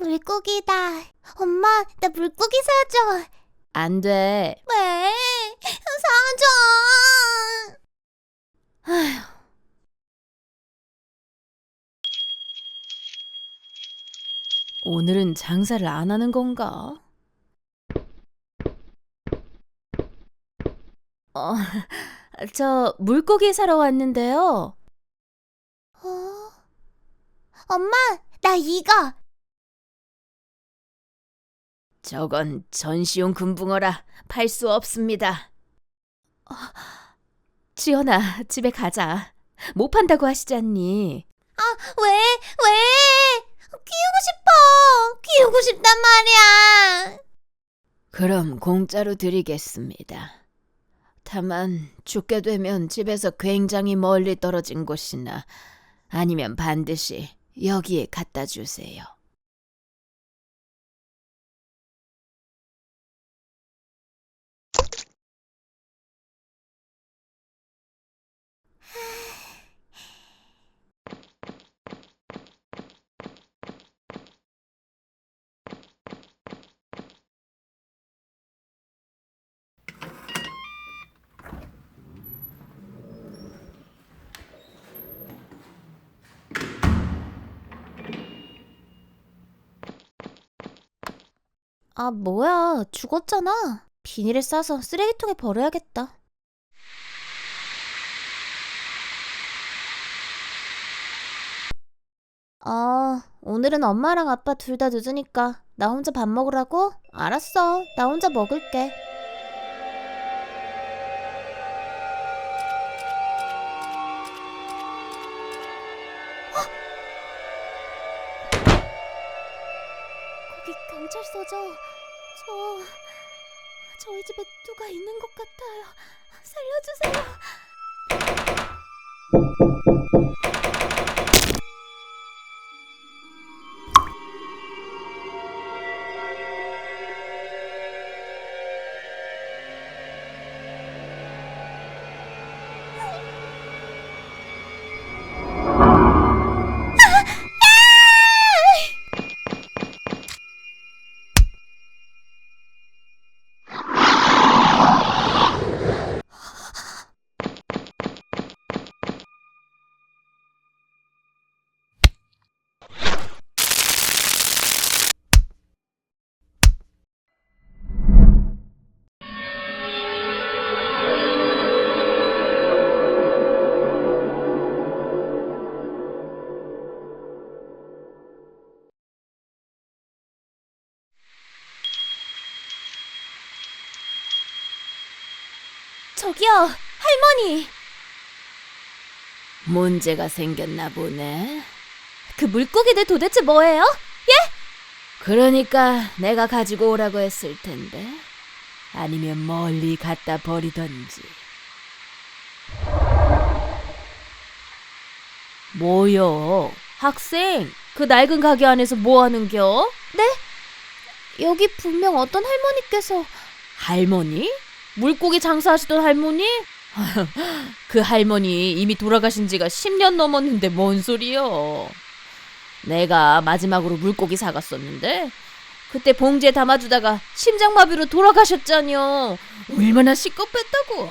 물고기다. 엄마, 나 물고기 사줘. 안 돼. 왜? 사줘. 오늘은 장사를 안 하는 건가? 어, 저 물고기 사러 왔는데요. 어? 엄마, 나 이거. 저건 전시용 금붕어라 팔 수 없습니다. 어, 지연아, 집에 가자. 못 판다고 하시지 않니? 왜? 왜? 키우고 싶어. 키우고 싶단 말이야. 그럼 공짜로 드리겠습니다. 다만 죽게 되면 집에서 굉장히 멀리 떨어진 곳이나 아니면 반드시 여기에 갖다 주세요. 아, 뭐야. 죽었잖아. 비닐에 싸서 쓰레기통에 버려야겠다. 아, 오늘은 엄마랑 아빠 둘 다 늦으니까 나 혼자 밥 먹으라고? 알았어. 나 혼자 먹을게. 경찰서죠? 저 저희 집에 누가 있는 것 같아요. 살려주세요. 저기요, 할머니. 문제가 생겼나 보네. 그 물고기들 도대체 뭐예요? 그러니까 내가 가지고 오라고 했을 텐데. 아니면 멀리 갖다 버리던지. 뭐요? 학생, 그 낡은 가게 안에서 뭐 하는겨? 여기 분명 어떤 할머니께서 할머니? 물고기 장사하시던 할머니? 그 할머니 이미 돌아가신 지가 10년 넘었는데 뭔 소리요? 내가 마지막으로 물고기 사갔었는데 그때 봉지에 담아주다가 심장마비로 돌아가셨잖요. 얼마나 시겁했다고.